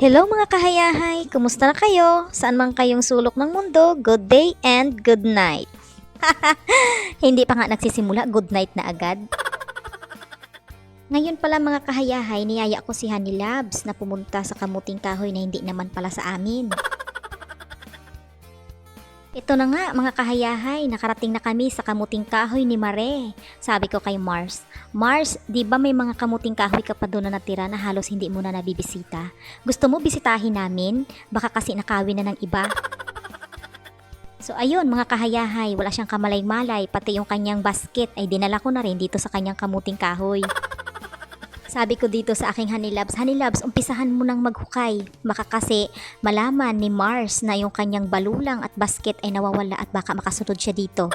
Hello mga kahayahay! Kumusta na kayo? Saan man kayong sulok ng mundo, good day and good night. Hindi pa nga nagsisimula, good night na agad. Ngayon pala mga kahayahay, niyaya ko si Honey Labs na pumunta sa kamuting kahoy na hindi naman pala sa amin. Ito na nga mga kahayahay, nakarating na kami sa kamuting kahoy ni Mare. Sabi ko kay Mars, Mars, di ba may mga kamuting kahoy ka pa doon na natira na halos hindi mo na nabibisita? Gusto mo bisitahin namin? Baka kasi nakawin na ng iba. So ayun mga kahayahay, wala siyang kamalay-malay, pati yung kanyang basket ay dinala ko na rin dito sa kanyang kamuting kahoy. Sabi ko dito sa aking Honey Labs, Honey Labs, umpisahan mo nang maghukay. Baka kasi malaman ni Mars na yung kanyang balulang at basket ay nawawala at baka makasunod siya dito.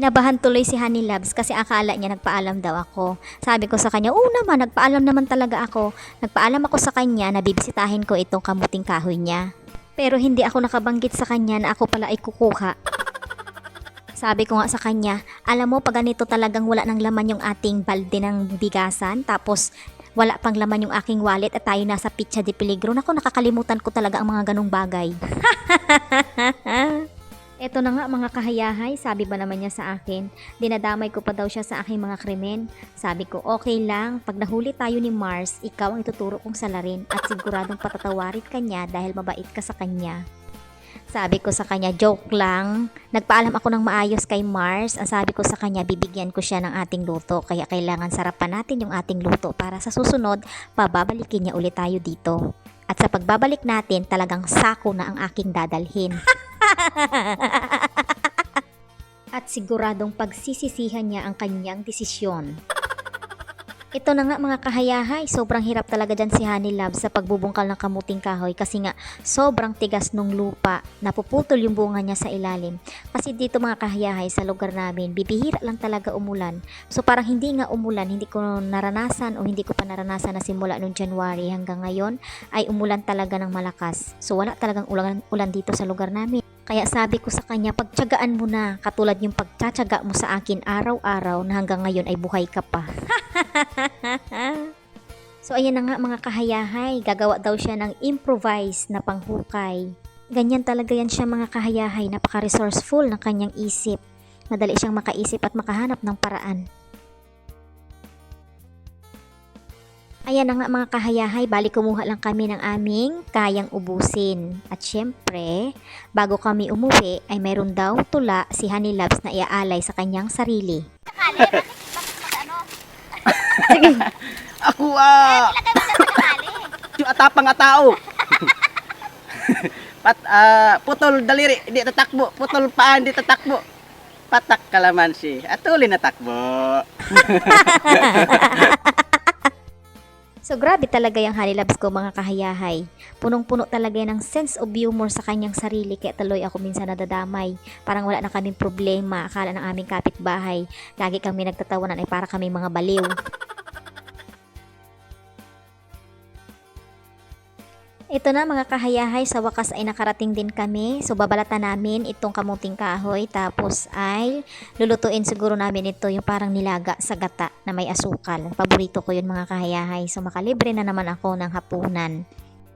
Inabahan tuloy si Honey Labs kasi akala niya nagpaalam daw ako. Sabi ko sa kanya, oo naman, nagpaalam naman talaga ako. Nagpaalam ako sa kanya na bibisitahin ko itong kamuting kahoy niya. Pero hindi ako nakabanggit sa kanya na ako pala ay kukuha. Sabi ko nga sa kanya, alam mo pag ganito talagang wala ng laman yung ating balde ng bigasan, tapos wala pang laman yung aking wallet at tayo nasa pitsa de peligro. Naku, nakakalimutan ko talaga ang mga ganong bagay. Eto na nga mga kahayahay, sabi ba naman niya sa akin, dinadamay ko pa daw siya sa aking mga krimen. Sabi ko, okay lang, pag nahuli tayo ni Mars, ikaw ang ituturo kong salarin at siguradong patatawarin ka niya dahil mabait ka sa kanya. Sabi ko sa kanya, joke lang. Nagpaalam ako ng maayos kay Mars. Ang sabi ko sa kanya, bibigyan ko siya ng ating luto. Kaya kailangan sarapan natin yung ating luto para sa susunod, pababalikin niya ulit tayo dito. At sa pagbabalik natin, talagang sako na ang aking dadalhin. At siguradong pagsisisihan niya ang kanyang desisyon. Ito na nga mga kahayahay, sobrang hirap talaga dyan si Honey Love sa pagbubungkal ng kamuting kahoy kasi nga sobrang tigas nung lupa, napuputol yung bunga niya sa ilalim. Kasi dito mga kahayahay sa lugar namin, bibihira lang talaga umulan. So parang hindi nga umulan, hindi ko naranasan o hindi ko pa naranasan na simula nung January hanggang ngayon ay umulan talaga ng malakas. So wala talagang ulan, ulan dito sa lugar namin. Kaya sabi ko sa kanya, pagtyagaan mo na, katulad yung pagtsatsaga mo sa akin araw-araw na hanggang ngayon ay buhay ka pa. so ayan na nga mga kahayahay, gagawa daw siya ng improvise na panghukay. Ganyan talaga yan siya mga kahayahay, napaka-resourceful ng kanyang isip. Madali siyang makaisip at makahanap ng paraan. Ayan na nga mga kahayahay, bali kumuha lang kami ng aming kayang ubusin. At syempre, bago kami umuwi ay mayroon daw tula si Honey Labs na iaalay sa kanyang sarili. Ako ah, yung atapang nga tao. Pat, ah, putol daliri, hindi tatakbo. Putol paa, hindi tatakbo. Patak kalamansi. Atuloy na takbo. So grabe talaga yung Honey Labs ko mga kahayahay. Punong-puno talaga ng sense of humor sa kanyang sarili kaya tuloy ako minsan nadadamay. Parang wala na kaming problema. Akala ng aming kapitbahay. Lagi kami nagtatawanan ay para kami mga baliw. Ito na mga kahayahay, sa wakas ay nakarating din kami. So babalatan namin itong kamuting kahoy tapos ay lulutuin siguro namin ito yung parang nilaga sa gata na may asukal. Paborito ko yun mga kahayahay. So makalibre na naman ako ng hapunan.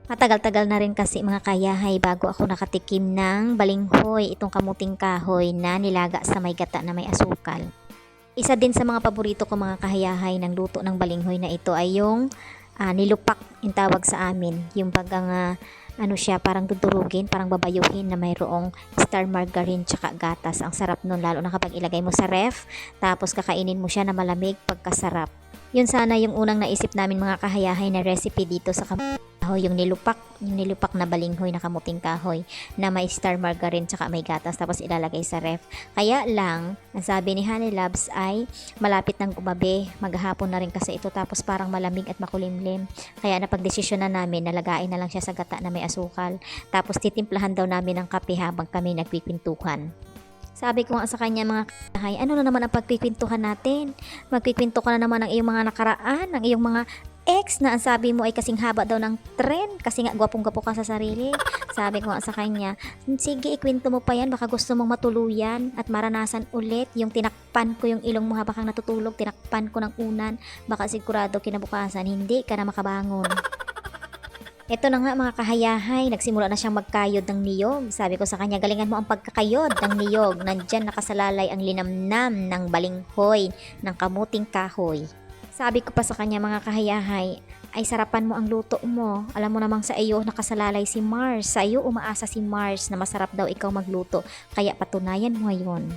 Matagal-tagal na rin kasi mga kayahay bago ako nakatikim ng balinghoy, itong kamuting kahoy na nilaga sa may gata na may asukal. Isa din sa mga paborito ko mga kahayahay ng luto ng balinghoy na ito ay yung ah, nilupak yung tawag sa amin. Yung bagang ah, ano siya, parang dudurugin, parang babayuhin na mayroong star margarine tsaka gatas. Ang sarap nun, lalo na kapag ilagay mo sa ref, tapos kakainin mo siya na malamig pagkasarap. Yun sana yung unang naisip namin mga kahayahay na recipe dito sa kamuting kahoy, yung nilupak, yung nilupak na balinghoy na kamuting kahoy na may star margarine tsaka may gatas tapos ilalagay sa ref. Kaya lang, ang sabi ni Honey Labs ay malapit ng gumabi, maghapon na rin kasi ito tapos parang malamig at makulimlim. Kaya napagdesisyon na namin, nalagain na lang siya sa gata na may asukal. Tapos titimplahan daw namin ng kape habang kami nagpipintuhan. Sabi ko nga sa kanya mga kahay, ano na naman ang pagpipintuhan natin? Magpipinto ka na naman ng iyong mga nakaraan, ng iyong mga ex na ang sabi mo ay kasing haba daw ng trend kasi nga gwapong-gwapo ka sa sarili. Sabi ko nga sa kanya, sige ikwento mo pa yan, baka gusto mong matuluyan at maranasan ulit yung tinakpan ko yung ilong mo habang kang natutulog, tinakpan ko ng unan, baka sigurado kinabukasan hindi ka na makabangon. Ito na nga mga kahayahay, nagsimula na siyang magkayod ng niyog. Sabi ko sa kanya, galingan mo ang pagkakayod ng niyog. Nandyan nakasalalay ang linamnam ng balinghoy ng kamuting kahoy. Sabi ko pa sa kanya mga kahayahay, ay sarapan mo ang luto mo. Alam mo namang sa iyo nakasalalay si Mars. Sa iyo umaasa si Mars na masarap daw ikaw magluto. Kaya patunayan mo ngayon.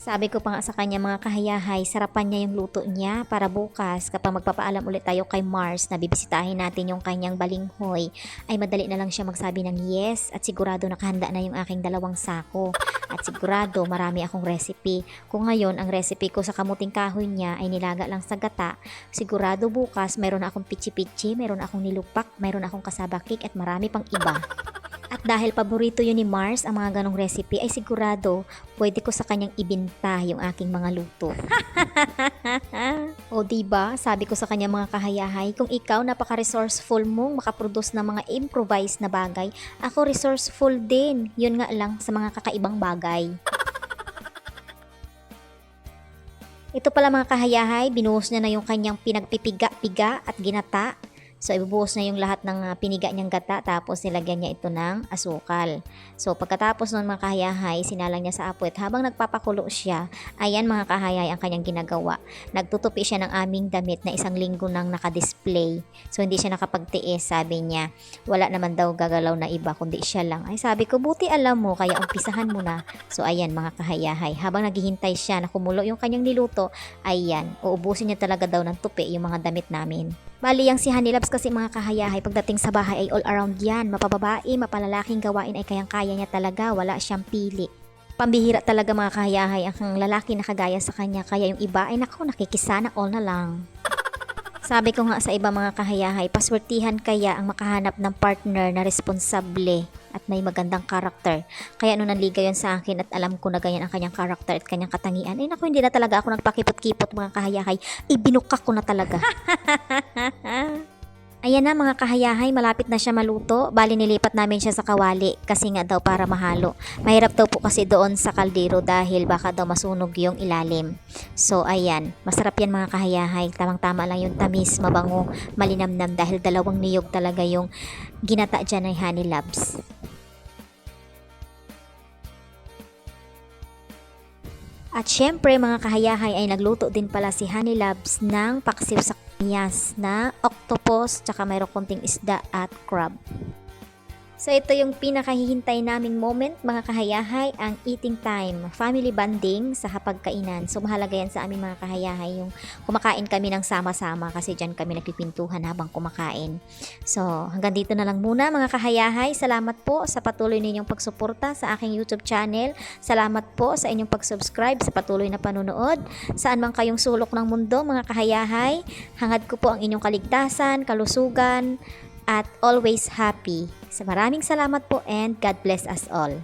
Sabi ko pa nga sa kanya mga kahayahay, sarapan niya yung luto niya para bukas kapag magpapaalam ulit tayo kay Mars na bibisitahin natin yung kanyang balinghoy, ay madali na lang siya magsabi ng yes at sigurado nakahanda na yung aking dalawang sako. At sigurado marami akong recipe. Kung ngayon ang recipe ko sa kamuting kahoy niya ay nilaga lang sa gata, sigurado bukas mayroon akong pichi-pichi, mayroon akong nilupak, mayroon akong kasabakik at marami pang iba. Dahil paborito yun ni Mars ang mga ganong recipe ay sigurado pwede ko sa kanyang ibinta yung aking mga luto. o diba, sabi ko sa kanya mga kahayahay, kung ikaw napaka-resourceful mong makaproduce ng mga improvised na bagay, ako resourceful din. Yun nga lang sa mga kakaibang bagay. Ito pala mga kahayahay, binuhos niya na yung kanyang pinagpipiga-piga at ginata. So, ibubuhos na yung lahat ng ah, piniga niyang gata tapos nilagyan niya ito ng asukal. So, pagkatapos ng mga kahayahay, sinalang niya sa apoy habang nagpapakulo siya, ayan mga kahayay ang kanyang ginagawa. Nagtutupi siya ng aming damit na isang linggo nang nakadisplay. So, hindi siya nakapagtiis, sabi niya. Wala naman daw gagalaw na iba, kundi siya lang. Ay, sabi ko, buti alam mo, kaya umpisahan mo na. So, ayan mga kahayahay. Habang naghihintay siya na kumulo yung kanyang niluto, ayan, uubusin niya talaga daw ng tupi yung mga damit namin. Bali yang si Honeylabs kasi mga kahayahay pagdating sa bahay ay all around yan. Mapababae, mapalalaking gawain ay kayang-kaya niya talaga. Wala siyang pili. Pambihira talaga mga kahayahay ang lalaki na kagaya sa kanya. Kaya yung iba ay naku nakikisana all na lang. Sabi ko nga sa iba mga kahayahay, paswertihan kaya ang makahanap ng partner na responsable at may magandang karakter. Kaya nung nanligaw yan sa akin at alam ko na ganyan ang kanyang karakter at kanyang katangian, ay naku, hindi na talaga ako nagpakipot-kipot mga kahayahay. Ibinukak ko na talaga. Ayan na mga kahayahay, malapit na siya maluto. Bali nilipat namin siya sa kawali kasi nga daw para mahalo. Mahirap daw po kasi doon sa kaldero dahil baka daw masunog yung ilalim. So ayan, masarap yan mga kahayahay. Tamang-tama lang yung tamis, mabango, malinamnam dahil dalawang niyog talaga yung ginata dyan ng Honey Labs. At syempre mga kahayahay ay nagluto din pala si Honey Labs ng paksiw sa kanyas na octopus tsaka mayroong konting isda at crab. So ito yung pinakahihintay naming moment mga kahayahay, ang eating time, family bonding sa hapagkainan. So mahalaga yan sa aming mga kahayahay yung kumakain kami ng sama-sama kasi dyan kami nagpipintuhan habang kumakain. So hanggang dito na lang muna mga kahayahay. Salamat po sa patuloy ninyong pagsuporta sa aking YouTube channel. Salamat po sa inyong pag-subscribe sa patuloy na panonood. Saan man kayong sulok ng mundo mga kahayahay, hangad ko po ang inyong kaligtasan, kalusugan, at always happy. So maraming salamat po and God bless us all.